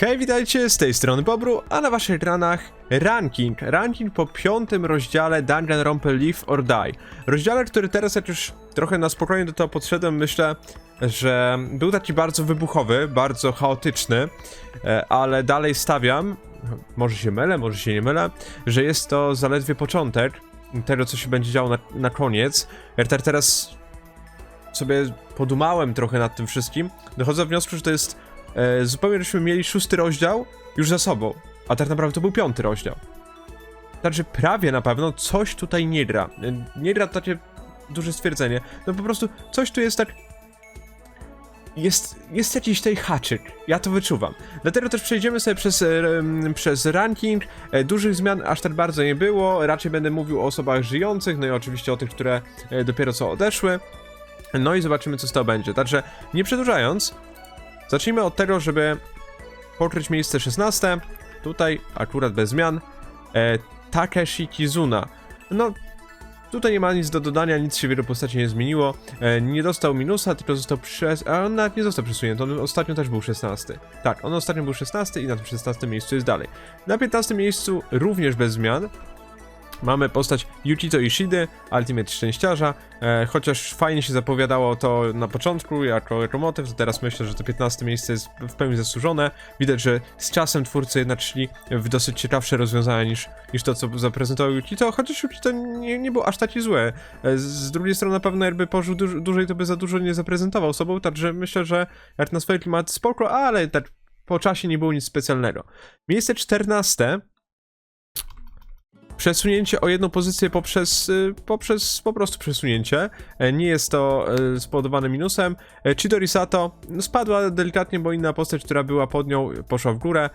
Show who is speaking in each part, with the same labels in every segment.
Speaker 1: Hej, witajcie, z tej strony Bobru, a na waszych ranach ranking. Ranking po piątym rozdziale Dungeon Rompe Live or Die. Rozdziale, który teraz jak już trochę na spokojnie do tego podszedłem, myślę, że był taki bardzo wybuchowy, bardzo chaotyczny, e, ale dalej stawiam, może się mylę, może się nie mylę, że jest to zaledwie początek tego, co się będzie działo na, na koniec. Teraz sobie podumałem trochę nad tym wszystkim, dochodzę do wniosku, że to jest e, zupełnie żeśmy mieli szósty rozdział już za sobą, a tak naprawdę to był piąty rozdział. Znaczy prawie na pewno coś tutaj nie gra. E, Nie gra to takie duże stwierdzenie. No po prostu coś tu jest tak... Jest, jest jakiś tej haczyk. Ja to wyczuwam. Dlatego też przejdziemy sobie przez, e, przez ranking. Dużych zmian aż tak bardzo nie było. Raczej będę mówił o osobach żyjących, no i oczywiście o tych, które dopiero co odeszły. No i zobaczymy, co z tego będzie. Także nie przedłużając, zacznijmy od tego, żeby pokryć miejsce 16. Tutaj akurat bez zmian. E, Takeshi Kizuna. No, tutaj nie ma nic do dodania, nic się w jego postaci nie zmieniło. E, nie dostał minusa, tylko został przez. A on nawet nie został przesunięty, on ostatnio też był 16. Tak, on ostatnio był 16 i na tym 16 miejscu jest dalej. Na 15 miejscu również bez zmian. Mamy postać Yukito Ishidy, Ultimate Szczęściarza, e, chociaż fajnie się zapowiadało to na początku jako, jako to teraz myślę, że to 15 miejsce jest w pełni zasłużone. Widać, że z czasem twórcy jednak szli w dosyć ciekawsze rozwiązania niż, niż to, co zaprezentował Yukito, chociaż Yukito nie, nie był aż taki zły. E, z- drugiej strony na pewno jakby pożył duż, dłużej, to by za dużo nie zaprezentował sobą, także myślę, że jak na swoje klimaty spoko, ale tak po czasie nie było nic specjalnego. Miejsce 14 przesunięcie o jedną pozycję poprzez, y, poprzez po prostu przesunięcie. E, Nie jest to e, spowodowane minusem. E, Chidori Sato spadła delikatnie, bo inna postać, która była pod nią, poszła w górę.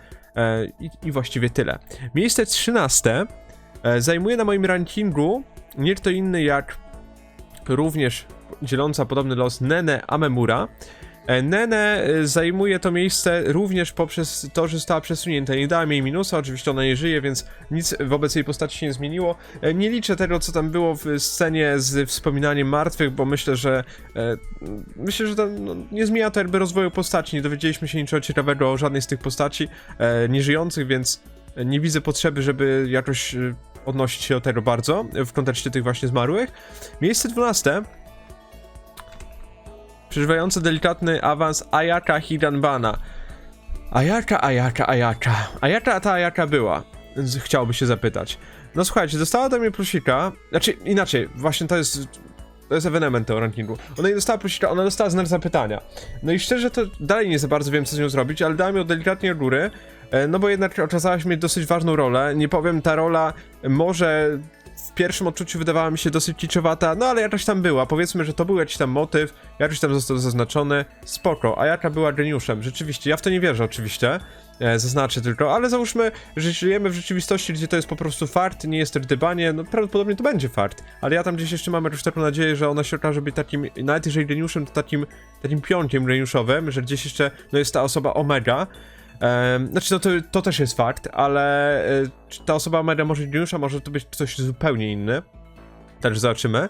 Speaker 1: I, i właściwie tyle. Miejsce 13 e, zajmuje na moim rankingu nie kto inny jak również dzieląca podobny los Nene Amemura. E, Nene e, zajmuje to miejsce również poprzez to, że została przesunięta. Nie dałem jej minusa, oczywiście ona nie żyje, więc nic wobec jej postaci się nie zmieniło. E, Nie liczę tego, co tam było w scenie z wspominaniem martwych, bo myślę, że myślę, że to no, nie zmienia to jakby rozwoju postaci. Nie dowiedzieliśmy się niczego ciekawego o żadnej z tych postaci nieżyjących, więc nie widzę potrzeby, żeby jakoś odnosić się do tego bardzo w kontekście tych właśnie zmarłych. Miejsce 12 przeżywający delikatny awans Ayaka Hiranbana. Ayaka, Ayaka, Ayaka. Ayaka ta Ayaka była? Chciałoby się zapytać. No słuchajcie, dostała do mnie prosika, znaczy inaczej, właśnie to jest, to jest ewenement tego rankingu. Ona nie dostała prosika, ona dostała znak zapytania. No i szczerze to dalej nie za bardzo wiem co z nią zrobić, ale dałem ją delikatnie do góry, e, no bo jednak okazała się mieć dosyć ważną rolę. Nie powiem, ta rola może w pierwszym odczuciu wydawała mi się dosyć kiczowata, no ale jakaś tam była. Powiedzmy, że to był jakiś tam motyw, jakiś tam został zaznaczony. Spoko, a jaka była geniuszem? Rzeczywiście, ja w to nie wierzę oczywiście. E, zaznaczę tylko, ale załóżmy, że żyjemy w rzeczywistości, gdzie to jest po prostu fart, nie jest to dybanie, no prawdopodobnie to będzie fart, ale ja tam gdzieś jeszcze mam jakąś taką nadzieję, że ona się okaże być takim, nawet jeżeli geniuszem, to takim, takim pionkiem geniuszowym, że gdzieś jeszcze, no jest ta osoba omega, znaczy, no to, to też jest fakt, ale e, ta osoba Omega może geniusza, może to być coś zupełnie inny. Też zobaczymy.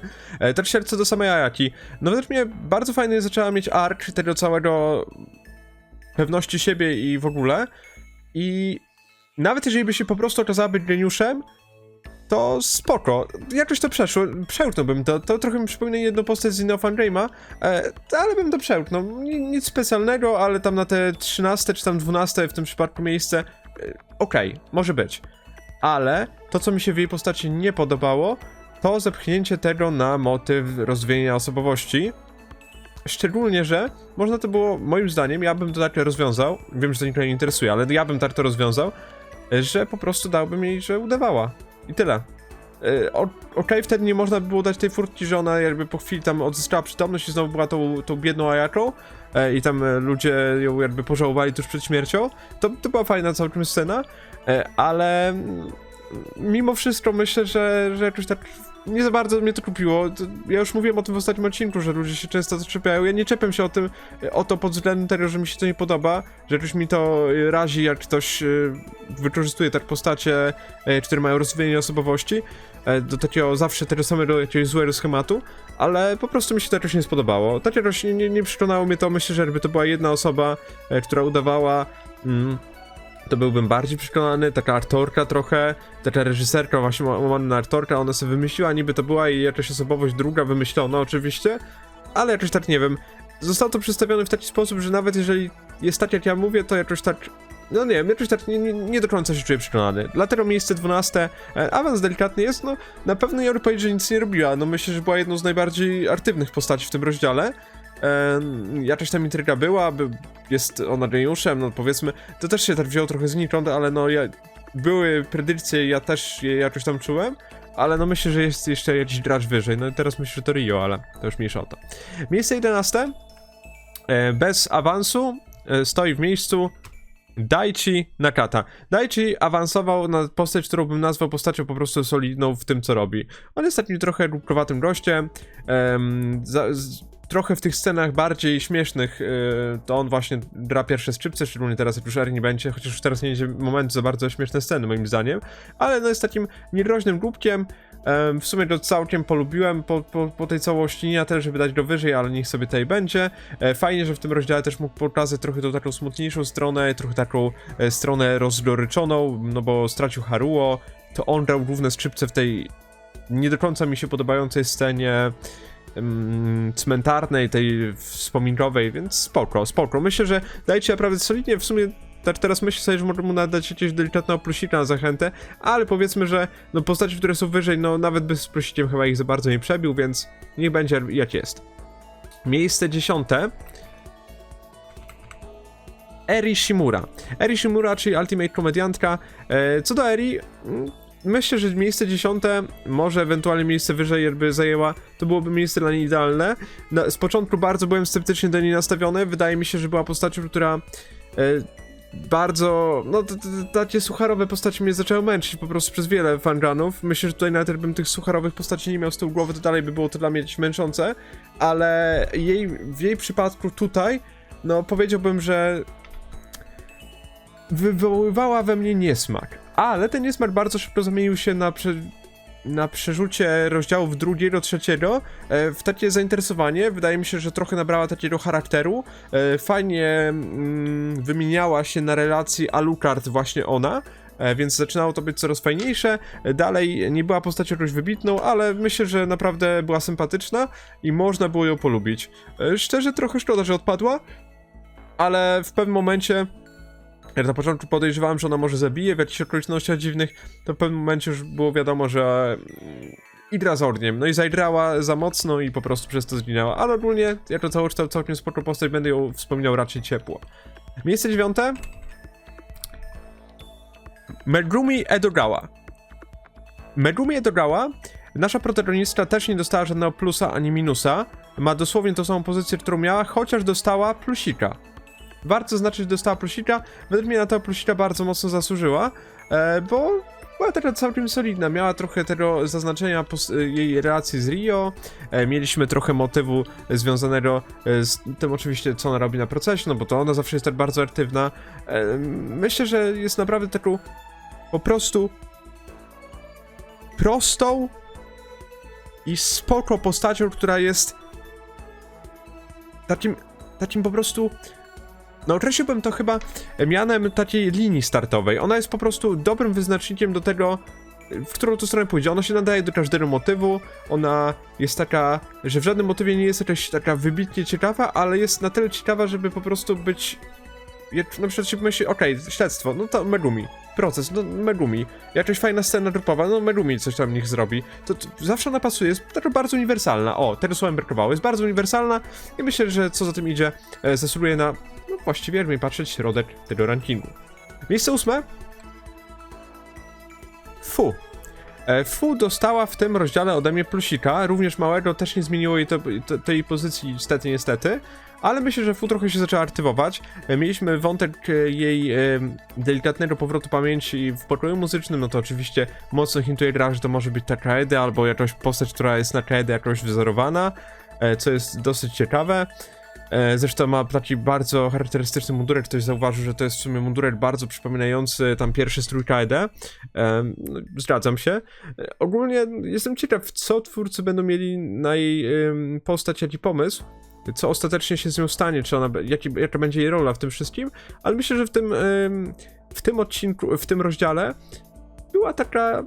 Speaker 1: Też co do samej Ayaki. No według mnie bardzo fajny zaczęła mieć arc tego całego pewności siebie i w ogóle. I nawet jeżeli by się po prostu okazała być geniuszem, to spoko. Jakoś to przeszło, przełknąłbym to. To trochę mi przypomina jedną postać z fangame'a, e, ale bym to przełknął. Ni- Nic specjalnego, ale tam na te 13 czy tam 12 w tym przypadku miejsce, e, okej, może być. Ale to, co mi się w jej postaci nie podobało, to zepchnięcie tego na motyw rozwijania osobowości. Szczególnie, że można to było, moim zdaniem, ja bym to tak rozwiązał, wiem, że to nikogo nie interesuje, ale ja bym tak to rozwiązał, że po prostu dałbym jej, że udawała. I tyle. E, Okej, wtedy nie można by było dać tej furtki, że ona jakby po chwili tam odzyskała przytomność i znowu była tą, tą biedną Ayaką e, i tam e, ludzie ją jakby pożałowali tuż przed śmiercią. To, to była fajna całkiem scena, ale mm, mimo wszystko myślę, że, że jakoś tak nie za bardzo mnie to kupiło. Ja już mówiłem o tym w ostatnim odcinku, że ludzie się często zaczepiają. Ja nie czepiam się o tym, o to pod względem tego, że mi się to nie podoba, że jakoś mi to razi, jak ktoś wykorzystuje tak postacie, które mają rozwijanie osobowości do takiego zawsze tego samego jakiegoś złego schematu, ale po prostu mi się to jakoś nie spodobało. Tak jakoś nie, nie, nie przekonało mnie to, myślę, że jakby to była jedna osoba, e, która udawała, mm, to byłbym bardziej przekonany, taka aktorka trochę, taka reżyserka właśnie łamana aktorka, ona sobie wymyśliła, niby to była jej jakaś osobowość druga wymyślona oczywiście, ale jakoś tak nie wiem, zostało to przedstawione w taki sposób, że nawet jeżeli jest tak jak ja mówię, to jakoś tak, no nie jakoś tak nie, nie, nie do końca się czuję przekonany. Dlatego miejsce 12, e, awans delikatny jest, no na pewno nie mogę powiedzieć, że nic nie robiła, no myślę, że była jedną z najbardziej aktywnych postaci w tym rozdziale, Em, jakaś tam intryga była, by, jest ona geniuszem, no powiedzmy, to też się tak wzięło trochę znikąd, ale no ja, były predykcje, ja też je jakoś tam czułem, ale no myślę, że jest jeszcze jakiś gracz wyżej, no i teraz myślę, że to Rio, ale to już mniejsza o to. Miejsce 11, e, bez awansu, stoi w miejscu Daichi Nakata. Daichi awansował na postać, którą bym nazwał postacią po prostu solidną w tym, co robi. On jest takim trochę głupkowatym gościem, em, za, z, trochę w tych scenach bardziej śmiesznych, y, to on właśnie gra pierwsze skrzypce, szczególnie teraz jak już Eri nie będzie, chociaż już teraz nie będzie moment za bardzo śmieszne sceny moim zdaniem, ale no jest takim niegroźnym głupkiem, em, w sumie go całkiem polubiłem po, po, po tej całości, nie też, żeby dać go wyżej, ale niech sobie tutaj będzie. E, Fajnie, że w tym rozdziale też mógł pokazać trochę tą taką smutniejszą stronę, trochę taką e, stronę rozgoryczoną, no bo stracił Haruo, to on grał główne skrzypce w tej nie do końca mi się podobającej scenie cmentarnej, tej wspominkowej, więc spoko, spoko. Myślę, że dajcie naprawdę solidnie, w sumie teraz myślę sobie, że może mu nadać jakiegoś delikatnego plusika na zachętę, ale powiedzmy, że no postaci, które są wyżej, no nawet bez plusikiem chyba ich za bardzo nie przebił, więc niech będzie jak jest. Miejsce dziesiąte. Eri Shimura. Eri Shimura, czyli Ultimate Komediantka. E, co do Eri, mm, myślę, że miejsce dziesiąte, może ewentualnie miejsce wyżej, jakby zajęła, to byłoby miejsce dla niej idealne. Na, z początku bardzo byłem sceptycznie do niej nastawiony. Wydaje mi się, że była postacią, która e, bardzo, no takie sucharowe postacie mnie zaczęły męczyć po prostu przez wiele fanganów. Myślę, że tutaj nawet jakbym tych sucharowych postaci nie miał z tyłu głowy, to dalej by było to dla mnie męczące, ale jej, w jej przypadku tutaj, no powiedziałbym, że wywoływała we mnie niesmak. Ale ten niesmak bardzo szybko zamienił się na, prze, na przerzucie rozdziałów drugiego, trzeciego e, w takie zainteresowanie. Wydaje mi się, że trochę nabrała takiego charakteru. E, fajnie mm, wymieniała się na relacji Alucard właśnie ona. e, Więc zaczynało to być coraz fajniejsze. Dalej nie była postacią jakąś wybitną, ale myślę, że naprawdę była sympatyczna i można było ją polubić. Szczerze, trochę szkoda, że odpadła, ale w pewnym momencie jak na początku podejrzewałem, że ona może zabije w jakichś okolicznościach dziwnych, to w pewnym momencie już było wiadomo, że mm, Idra z ogniem, no i zajdrała za mocno i po prostu przez to zginęła, ale ogólnie jako całokształt całkiem spoko postać, będę ją wspominał raczej ciepło. Miejsce dziewiąte Megumi Edogawa Megumi Edogawa Nasza protagonistka też nie dostała żadnego plusa ani minusa. Ma dosłownie tą samą pozycję, którą miała, chociaż dostała plusika. Warto znaczyć, dostała plusika. Według mnie na to plusika bardzo mocno zasłużyła, e, bo była taka całkiem solidna. Miała trochę tego zaznaczenia jej relacji z Rio. E, mieliśmy trochę motywu związanego e, z tym oczywiście, co ona robi na procesie, no bo to ona zawsze jest tak bardzo aktywna. Myślę, że jest naprawdę taką po prostu prostą i spoko postacią, która jest takim, takim po prostu no określiłbym to chyba mianem takiej linii startowej. Ona jest po prostu dobrym wyznacznikiem do tego, w którą to stronę pójdzie. Ona się nadaje do każdego motywu, ona jest taka, że w żadnym motywie nie jest jakaś taka wybitnie ciekawa, ale jest na tyle ciekawa, żeby po prostu być... Jak na przykład się myśli, okej, śledztwo, no to Megumi. Proces, no Megumi. Jakaś fajna scena grupowa, no Megumi coś tam niech zrobi. To, to zawsze ona pasuje, jest taka bardzo uniwersalna. O, tego słowem brakowało. Jest bardzo uniwersalna i myślę, że co za tym idzie, e, zasługuje na, no właściwie jakby patrzeć, środek tego rankingu. Miejsce ósme. Fu. E, Fu dostała w tym rozdziale ode mnie plusika, również małego, też nie zmieniło jej to, to, tej pozycji niestety, niestety, ale myślę, że Fu trochę się zaczęła aktywować. E, Mieliśmy wątek e, jej e, delikatnego powrotu pamięci w pokoju muzycznym, no to oczywiście mocno hintuje gra, że to może być Takaede albo jakaś postać, która jest na Kaede jakoś wzorowana, co jest dosyć ciekawe. Zresztą ma taki bardzo charakterystyczny mundurek, ktoś zauważył, że to jest w sumie mundurek bardzo przypominający tam pierwszy strój. E, no, Zgadzam się. Ogólnie jestem ciekaw, co twórcy będą mieli na jej postać, jaki pomysł. Co ostatecznie się z nią stanie, czy ona, jaki, jaka będzie jej rola w tym wszystkim, ale myślę, że w tym w tym odcinku, w tym rozdziale była taka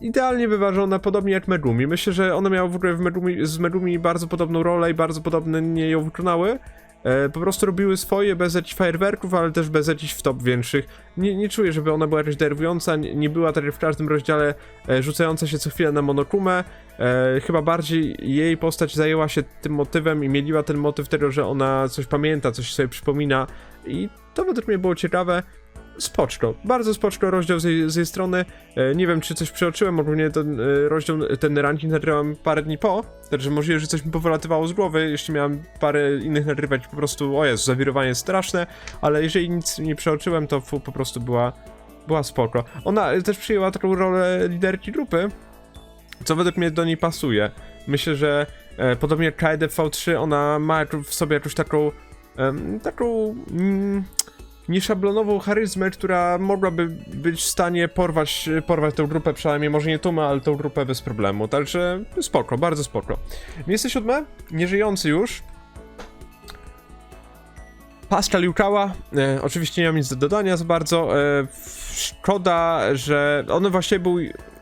Speaker 1: idealnie wyważona, podobnie jak Megumi. Myślę, że one miały w ogóle w Megumi, z Megumi bardzo podobną rolę i bardzo podobnie nie ją wykonały. E, po prostu robiły swoje bez jakichś fajerwerków, ale też bez jakichś wtop większych. Nie, nie czuję, żeby ona była jakaś denerwująca, nie, nie była tak w każdym rozdziale e, rzucająca się co chwilę na monokumę. E, chyba bardziej jej postać zajęła się tym motywem i mieliła ten motyw tego, że ona coś pamięta, coś sobie przypomina i to według mnie było ciekawe. Spoczko, bardzo spoczko rozdział z z jej strony. E, nie wiem, czy coś przeoczyłem, ogólnie ten e, rozdział, ten ranking nagrywam parę dni po, także możliwe, że coś mi powolatywało z głowy, jeśli miałem parę innych nagrywać, po prostu, o jest, zawirowanie straszne, ale jeżeli nic nie przeoczyłem, to po prostu była, była spoko. Ona e, też przyjęła taką rolę liderki grupy, co według mnie do niej pasuje. Myślę, że e, podobnie jak KDV 3, ona ma w sobie jakąś taką, em, taką mm, nieszablonową charyzmę, która mogłaby być w stanie porwać, porwać tę grupę, przynajmniej może nie Tuma, ale tę grupę bez problemu. Także spoko, bardzo spoko. Miejsce siódme, nieżyjący już. Pascal Yukała, e, oczywiście nie mam nic do dodania za bardzo. E, szkoda, że on właśnie był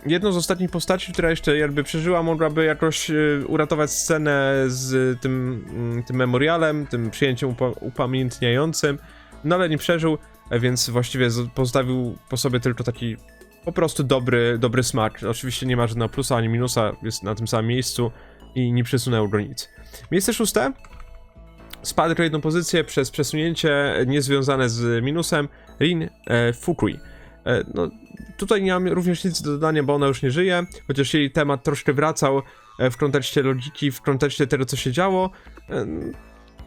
Speaker 1: jedną z ostatnich postaci, która jeszcze jakby przeżyła, mogłaby jakoś e, uratować scenę z tym, mm, tym memorialem, tym przyjęciem upa upamiętniającym, no ale nie przeżył, więc właściwie pozostawił po sobie tylko taki po prostu dobry, dobry smak. Oczywiście nie ma żadnego plusa ani minusa, jest na tym samym miejscu i nie przesunęło go nic. Miejsce szóste. Spadł o jedną pozycję przez przesunięcie niezwiązane z minusem Rin e, Fukui. E, no, tutaj nie mam również nic do dodania, bo ona już nie żyje, chociaż jej temat troszkę wracał e, w kontekście logiki, w kontekście tego, co się działo. E,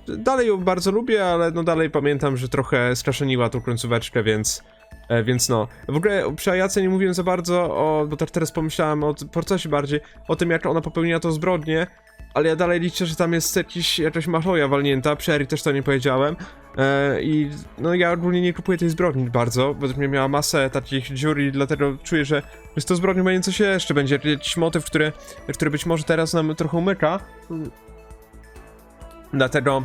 Speaker 1: dalej ją bardzo lubię, ale no dalej pamiętam, że trochę straszeniła tą końcóweczkę, więc... E, więc no, w ogóle przy Ajace nie mówiłem za bardzo o, bo teraz pomyślałem o procesie bardziej, o tym jak ona popełniła to zbrodnię, ale ja dalej liczę, że tam jest jakiś, jakaś machoja walnięta, przy Eri też to nie powiedziałem e, i no ja ogólnie nie kupuję tej zbrodni bardzo, bo mnie miała masę takich dziur i dlatego czuję, że z tą zbrodnią będzie coś jeszcze, będzie jakiś motyw, który, który być może teraz nam trochę umyka, dlatego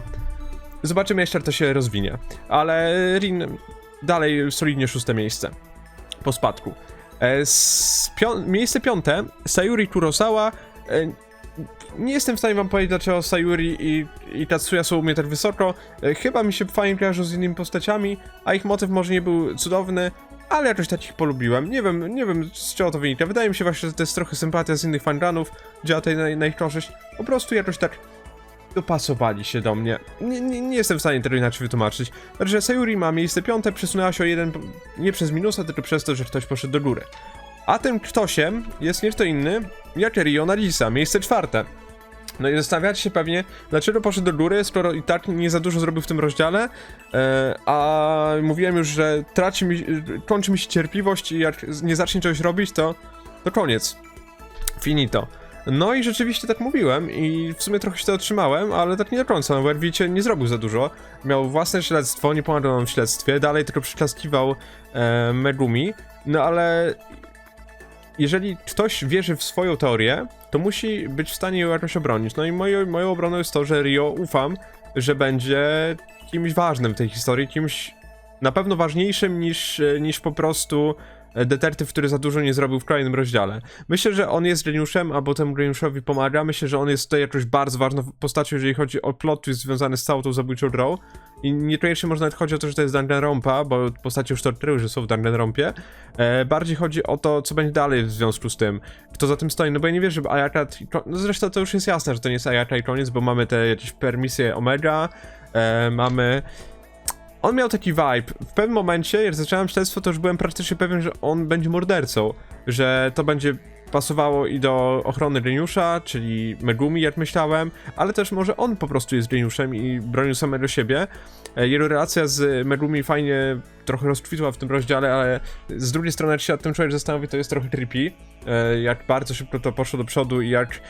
Speaker 1: zobaczymy jeszcze jak to się rozwinie, ale Rin dalej solidnie szóste miejsce po spadku. E, miejsce piąte, Sayuri Kurosawa. E, nie jestem w stanie wam powiedzieć, dlaczego Sayuri i, i Tatsuya są u mnie tak wysoko. E, chyba mi się fajnie kojarzą z innymi postaciami, a ich motyw może nie był cudowny, ale jakoś tak ich polubiłem. Nie wiem, nie wiem z czego to wynika. Wydaje mi się właśnie, że to jest trochę sympatia z innych fanganów, działa tutaj na, na ich korzyść. Po prostu jakoś tak dopasowali się do mnie. Nie, nie, nie jestem w stanie tego inaczej wytłumaczyć. Także Sayuri ma miejsce piąte, przesunęła się o jeden, nie przez minusa, tylko przez to, że ktoś poszedł do góry. A tym ktośem jest nie kto inny, jak Rio Nagisa, miejsce czwarte. No i zastanawiacie się pewnie, dlaczego poszedł do góry, skoro i tak nie za dużo zrobił w tym rozdziale, e, a mówiłem już, że traci mi, kończy mi się cierpliwość i jak nie zacznie czegoś robić, to, to koniec. Finito. No i rzeczywiście tak mówiłem i w sumie trochę się to otrzymałem, ale tak nie do końca, no bo widzicie nie zrobił za dużo. Miał własne śledztwo, nie pomagał nam w śledztwie, dalej tylko przyklaskiwał e, Megumi, no ale jeżeli ktoś wierzy w swoją teorię, to musi być w stanie ją jakoś obronić. No i moją, moją obroną jest to, że Rio ufam, że będzie kimś ważnym w tej historii, kimś na pewno ważniejszym niż, e, niż po prostu detektyw, który za dużo nie zrobił w kolejnym rozdziale. Myślę, że on jest geniuszem, albo temu geniuszowi pomaga. Myślę, że on jest tutaj jakoś bardzo ważną postacią, jeżeli chodzi o plot twist związany z całą tą zabójczą grą. I niekoniecznie można nawet chodzi o to, że to jest Danganronpa, bo postacie już to odkryły, że są w Danganronpie. E, bardziej chodzi o to, co będzie dalej w związku z tym. Kto za tym stoi, no bo ja nie wierzę, że Ayaka... No zresztą to już jest jasne, że to nie jest Ayaka i koniec, bo mamy te jakieś permisje Omega, e, mamy... On miał taki vibe. W pewnym momencie, jak zacząłem śledztwo, to już byłem praktycznie pewien, że on będzie mordercą. Że to będzie pasowało i do ochrony geniusza, czyli Megumi, jak myślałem, ale też może on po prostu jest geniuszem i bronił samego siebie. E, Jego relacja z Megumi fajnie trochę rozkwitła w tym rozdziale, ale z drugiej strony, jak się nad tym człowiek zastanowi, to jest trochę creepy. e, Jak bardzo szybko to poszło do przodu i jak...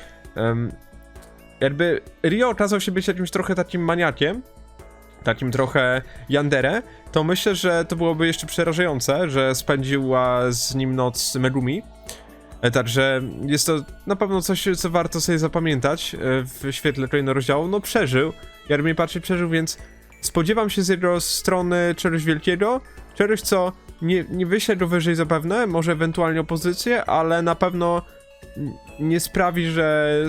Speaker 1: jakby Rio okazał się być jakimś trochę takim maniakiem, takim trochę Yandere, to myślę, że to byłoby jeszcze przerażające, że spędziła z nim noc Megumi. E, Także jest to na pewno coś, co warto sobie zapamiętać e, w świetle kolejnego rozdziału. No przeżył, mnie patrzy, przeżył, więc spodziewam się z jego strony czegoś wielkiego, czegoś co nie, nie wyśle go wyżej zapewne, może ewentualnie opozycję, ale na pewno nie sprawi, że...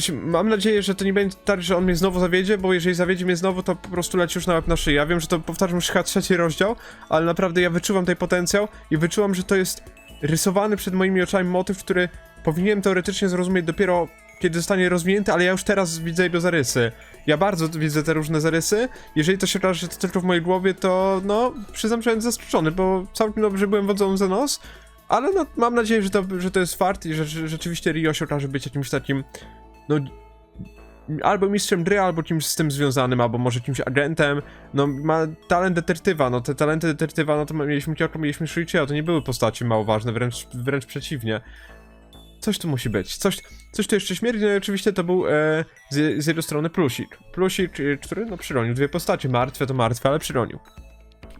Speaker 1: Sensie, mam nadzieję, że to nie będzie tak, że on mnie znowu zawiedzie, bo jeżeli zawiedzie mnie znowu, to po prostu leci już na łeb na szyję. Ja wiem, że to powtarzam już chyba trzeci rozdział, ale naprawdę ja wyczuwam tutaj potencjał i wyczuwam, że to jest rysowany przed moimi oczami motyw, który powinienem teoretycznie zrozumieć dopiero kiedy zostanie rozwinięty, ale ja już teraz widzę jego zarysy. Ja bardzo widzę te różne zarysy. Jeżeli to się okaże, że to tylko w mojej głowie, to no, przyznam, że jestem zaskoczony, bo całkiem dobrze byłem wodzą za nos, ale no, mam nadzieję, że to, że to jest fart i że, że rzeczywiście Rio się okaże być jakimś takim, no, albo mistrzem gry, albo kimś z tym związanym, albo może kimś agentem. No, ma talent detektywa, no te talenty detektywa, no to mieliśmy Kyoko, mieliśmy Shuichi'a, to nie były postaci mało ważne, wręcz, wręcz przeciwnie. Coś tu musi być, coś, coś tu jeszcze śmierdzi, no i oczywiście to był e, z, z jego strony plusik. Plusik, e, który no przyronił dwie postacie, martwe to martwe, ale przyronił.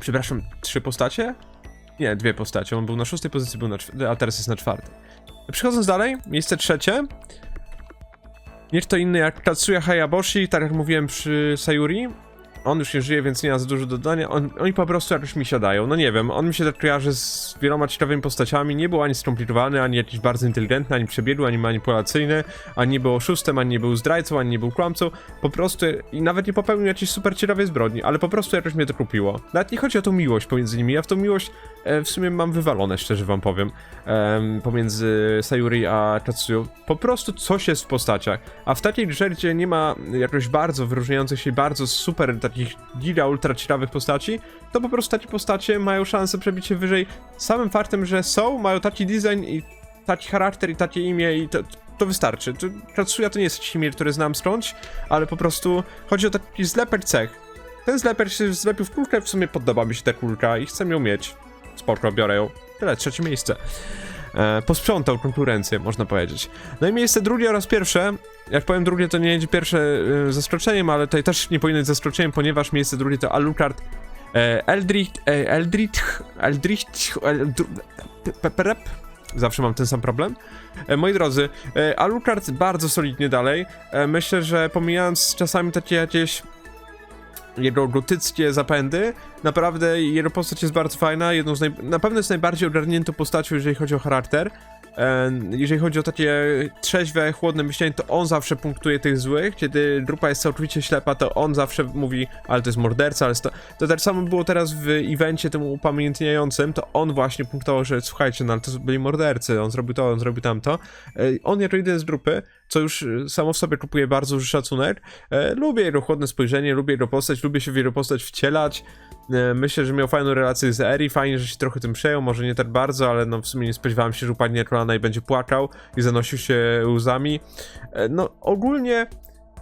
Speaker 1: Przepraszam, trzy postacie? Nie, dwie postacie, on był na szóstej pozycji, był na a teraz jest na czwartej. Przechodząc dalej, miejsce trzecie. Nie kto inny jak Tatsuya Hayaboshi, tak jak mówiłem przy Sayuri. On już nie żyje, więc nie ma za dużo dodania. On, oni po prostu jakoś mi siadają. No nie wiem, on mi się tak kojarzy z wieloma ciekawymi postaciami. Nie był ani skomplikowany, ani jakiś bardzo inteligentny, ani przebiegły, ani manipulacyjny, ani nie był oszustem, ani nie był zdrajcą, ani nie był kłamcą. Po prostu i nawet nie popełnił jakiejś super ciekawej zbrodni, ale po prostu jakoś mnie to kupiło. Nawet nie chodzi o tą miłość pomiędzy nimi. Ja w tą miłość e, w sumie mam wywalone, szczerze wam powiem. Em, pomiędzy Sayuri a Tatsuyo. Po prostu coś jest w postaciach. A w takiej grze, gdzie nie ma jakoś bardzo wyróżniających się, bardzo super takich giga ultra ciekawych postaci, to po prostu takie postacie mają szansę przebić się wyżej samym faktem, że są, mają taki design i taki charakter i takie imię i to, to wystarczy. To, Tatsuya to nie jest imię, które znam skądś, ale po prostu chodzi o taki zlepek cech. Ten zleper się zlepił w kulkę, w sumie podoba mi się ta kulka i chcę ją mieć. Spoko, biorę ją. Tyle, trzecie miejsce. E, posprzątał konkurencję, można powiedzieć. No i miejsce drugie oraz pierwsze. Jak powiem drugie, to nie będzie pierwsze e, zaskoczeniem, ale tutaj też nie powinno być zaskoczeniem, ponieważ miejsce drugie to Alucard e, Eldritch, e, Eldritch, Eldritch, Eldr- Pe- Perep. Zawsze mam ten sam problem. E, moi drodzy, e, Alucard bardzo solidnie dalej. E, myślę, że pomijając czasami takie jakieś jego gotyckie zapędy. Naprawdę jego postać jest bardzo fajna, jedną z na pewno jest najbardziej ogarniętą postacią, jeżeli chodzi o charakter. Jeżeli chodzi o takie trzeźwe, chłodne myślenie, to on zawsze punktuje tych złych. Kiedy grupa jest całkowicie ślepa, to on zawsze mówi, ale to jest morderca, ale to, to tak samo było teraz w evencie tym upamiętniającym, to on właśnie punktował, że słuchajcie, no ale to byli mordercy, on zrobił to, on zrobił tamto. E, On jako jeden z grupy, co już e, samo w sobie kupuje bardzo duży szacunek, e, lubię jego chłodne spojrzenie, lubię jego postać, lubię się w jego postać wcielać. E, Myślę, że miał fajną relację z Eri, fajnie, że się trochę tym przejął, może nie tak bardzo, ale no w sumie nie spodziewałem się, że upadnie kolana i będzie płakał i zanosił się łzami. E, No ogólnie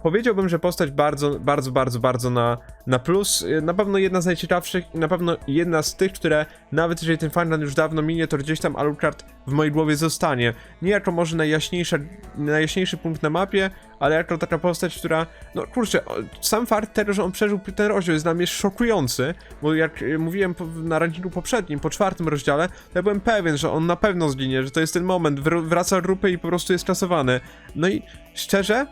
Speaker 1: powiedziałbym, że postać bardzo, bardzo, bardzo, bardzo na, na plus. E, Na pewno jedna z najciekawszych i na pewno jedna z tych, które nawet jeżeli ten fanran już dawno minie, to gdzieś tam Alucard w mojej głowie zostanie. Nie jako może najjaśniejsza, najjaśniejszy punkt na mapie, ale jako taka postać, która, no kurczę, sam fakt tego, że on przeżył ten rozdział jest dla mnie szokujący, bo jak y, mówiłem na rankingu poprzednim, po czwartym rozdziale, ja byłem pewien, że on na pewno zginie, że to jest ten moment, wr- wraca grupy i po prostu jest kasowany. No i szczerze,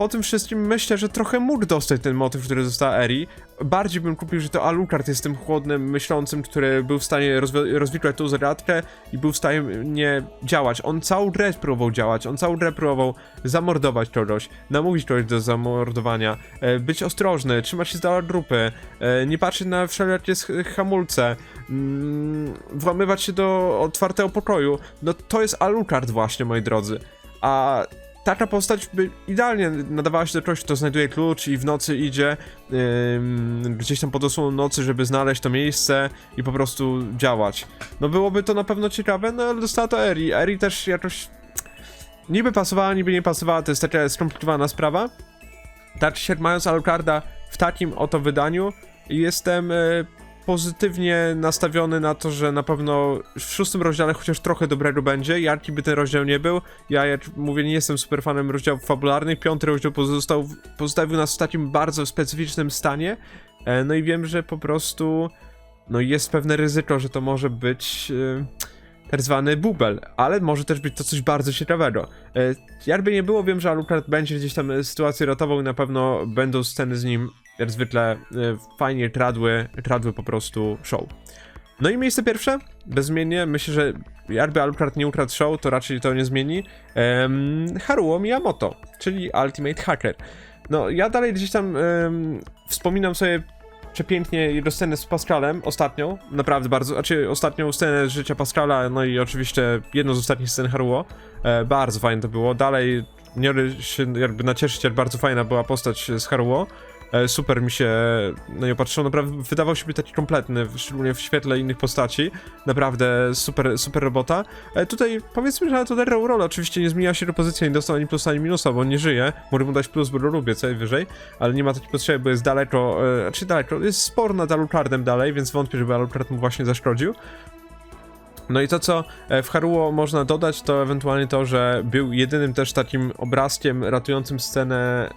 Speaker 1: po tym wszystkim myślę, że trochę mógł dostać ten motyw, który została Eri. Bardziej bym kupił, że to Alucard jest tym chłodnym, myślącym, który był w stanie rozwi- rozwikłać tą zagadkę i był w stanie nie działać. On całą grę próbował działać, on całą grę próbował zamordować kogoś, namówić kogoś do zamordowania, e, być ostrożny, trzymać się z dala grupy, e, nie patrzeć na wszelkie hamulce, mm, włamywać się do otwartego pokoju. No to jest Alucard właśnie, moi drodzy. A taka postać by idealnie nadawała się do czegoś, kto znajduje klucz i w nocy idzie ym, gdzieś tam pod osłoną nocy, żeby znaleźć to miejsce i po prostu działać. No byłoby to na pewno ciekawe, no ale dostała to Eri. Eri też jakoś niby pasowała, niby nie pasowała, to jest taka skomplikowana sprawa. Tak siak mając Alucarda w takim oto wydaniu, jestem e, pozytywnie nastawiony na to, że na pewno w szóstym rozdziale chociaż trochę dobrego będzie. Jaki by ten rozdział nie był, ja jak mówię, nie jestem super fanem rozdziałów fabularnych. Piąty rozdział pozostał, pozostawił nas w takim bardzo specyficznym stanie. E, no i wiem, że po prostu no jest pewne ryzyko, że to może być e, tak zwany bubel, ale może też być to coś bardzo ciekawego. E, jakby nie było, wiem, że Alucard będzie gdzieś tam sytuację ratował i na pewno będą sceny z nim, jak zwykle, e, fajnie tradły, tradły po prostu show. No i miejsce pierwsze, bezmiennie, myślę, że jakby Alucard nie ukradł show, to raczej to nie zmieni. Um, Haruo Miyamoto, czyli Ultimate Hacker. No, ja dalej gdzieś tam em, wspominam sobie przepięknie jego scenę z Pascalem, ostatnią, naprawdę bardzo, znaczy ostatnią scenę życia Pascala, no i oczywiście jedną z ostatnich scen Haruo. E, bardzo fajne to było. Dalej nie się jakby nacieszyć, jak bardzo fajna była postać z Haruo. E, super mi się na nią patrzyło, naprawdę wydawał się być taki kompletny, szczególnie w świetle innych postaci. Naprawdę super, super robota. E, tutaj powiedzmy, że to odegrał rolę, oczywiście nie zmieniła się jego pozycja, nie dostał ani plusa, ani minusa, bo on nie żyje. Mogę mu dać plus, bo go lubię, co wyżej, ale nie ma takiej potrzeby, bo jest daleko, e, znaczy daleko, jest spor nad Alucardem dalej, więc wątpię, żeby Alucard mu właśnie zaszkodził. No i to, co e, w Haruo można dodać, to ewentualnie to, że był jedynym też takim obrazkiem ratującym scenę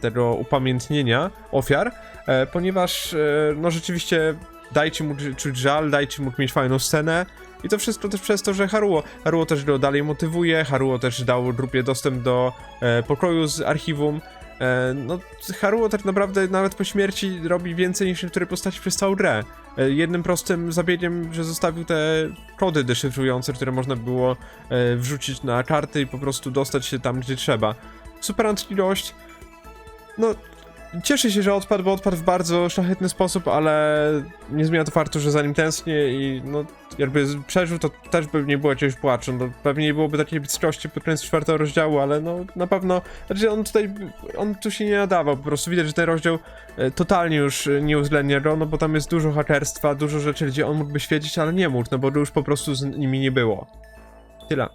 Speaker 1: tego upamiętnienia ofiar, e, ponieważ, e, no rzeczywiście, dajcie mu czuć żal, dajcie mu mieć fajną scenę. I to wszystko też przez to, że Haruo. Haruo też go dalej motywuje, Haruo też dał grupie dostęp do e, pokoju z archiwum. E, no, Haruo tak naprawdę nawet po śmierci robi więcej niż niektóre postaci przez całą grę. E, jednym prostym zabiegiem, że zostawił te kody deszyfrujące, które można było e, wrzucić na karty i po prostu dostać się tam, gdzie trzeba. Super ilość. No, cieszę się, że odpadł, bo odpadł w bardzo szlachetny sposób, ale nie zmienia to faktu, że za nim tęsknię i no, jakby przeżył, to też by nie było jakiegoś płaczu. No, pewnie nie byłoby takiej bliskości pod koniec czwartego rozdziału, ale no na pewno, znaczy on tutaj, on tu się nie nadawał, po prostu widać, że ten rozdział e, totalnie już e, nie uwzględnia go, no bo tam jest dużo hakerstwa, dużo rzeczy, gdzie on mógłby świecić, ale nie mógł, no bo już po prostu z nimi nie było. Tyle.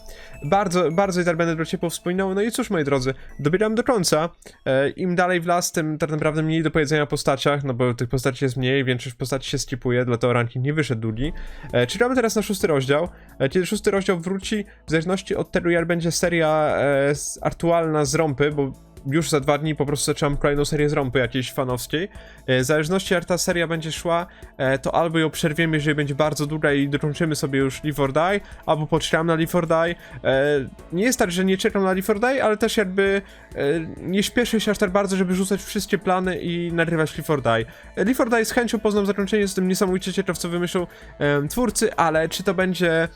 Speaker 1: Bardzo, bardzo tak będę ciepło wspominał. No i cóż, moi drodzy, dobieram do końca. E, Im dalej w las, tym tak naprawdę mniej do powiedzenia o postaciach, no bo tych postaci jest mniej, większość postaci się skipuje, dlatego ranking nie wyszedł długi. E, Czekamy teraz na szósty rozdział. E, Kiedy szósty rozdział wróci, w zależności od tego, jak będzie seria e, aktualna z Rompy, bo już za dwa dni po prostu zaczynam kolejną serię z Rompy jakiejś fanowskiej. E, W zależności jak ta seria będzie szła, e, to albo ją przerwiemy, jeżeli będzie bardzo długa i dokończymy sobie już Live or Die, albo poczekam na Live or Die. E, Nie jest tak, że nie czekam na Live or Die, ale też jakby nie śpieszę się aż tak bardzo, żeby rzucać wszystkie plany i nagrywać Live or Die. Live or Die z chęcią poznam zakończenie, tym niesamowicie ciekaw, co wymyślą twórcy, ale czy to będzie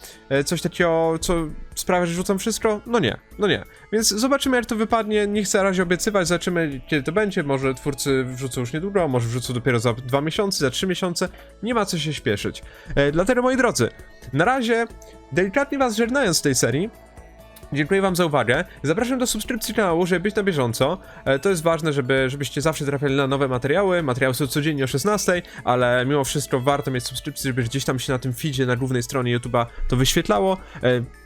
Speaker 1: coś takiego, co sprawia, że rzucam wszystko? No nie, no nie. Więc zobaczymy jak to wypadnie, nie chcę razie obiecywać, zobaczymy kiedy to będzie, może twórcy wrzucą już niedługo, może wrzucą dopiero za dwa miesiące, za trzy miesiące, nie ma co się śpieszyć. E, dlatego moi drodzy, na razie, delikatnie was żegnając z tej serii, Dziękuję wam za uwagę. Zapraszam do subskrypcji kanału, żeby być na bieżąco. E, To jest ważne, żeby, żebyście zawsze trafiali na nowe materiały. Materiały są codziennie o 16, ale mimo wszystko warto mieć subskrypcję, żeby gdzieś tam się na tym feedzie na głównej stronie YouTube'a to wyświetlało.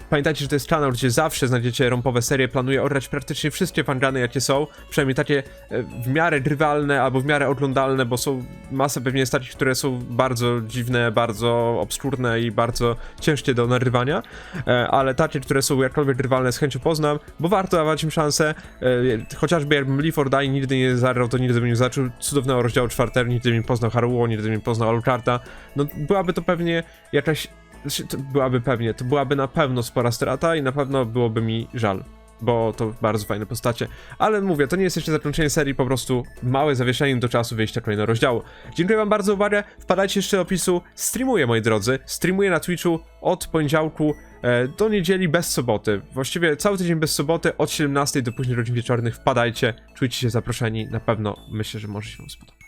Speaker 1: Pamiętajcie, że to jest kanał, gdzie zawsze znajdziecie rompowe serie. Planuję orać praktycznie wszystkie fangany, jakie są. Przynajmniej takie e, w miarę grywalne albo w miarę oglądalne, bo są masa pewnie takich, które są bardzo dziwne, bardzo obskurne i bardzo ciężkie do narywania. E, ale takie, które są jakkolwiek grywalne, z chęcią poznam, bo warto dawać im szansę. E, chociażby jakbym Leaf Die nigdy nie zagrał, to nigdy bym nie zaczął cudownego rozdziału czwartego, nigdy bym nie poznał Haruo, nigdy bym nie poznał Alucarda. No byłaby to pewnie jakaś znaczy, to byłaby pewnie, to byłaby na pewno spora strata i na pewno byłoby mi żal, bo to bardzo fajne postacie. Ale mówię, to nie jest jeszcze zakończenie serii, po prostu małe zawieszenie do czasu wyjścia kolejnego rozdziału. Dziękuję wam bardzo za uwagę, wpadajcie jeszcze do opisu, streamuję moi drodzy, streamuję na Twitchu od poniedziałku e, do niedzieli bez soboty. Właściwie cały tydzień bez soboty, od 17 do późnych godzin wieczornych, wpadajcie, czujcie się zaproszeni, na pewno myślę, że może się wam spodobać.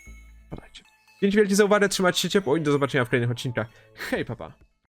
Speaker 1: Wpadajcie. Dzięki wielkie za uwagę, trzymajcie się ciepło i do zobaczenia w kolejnych odcinkach. Hej, papa.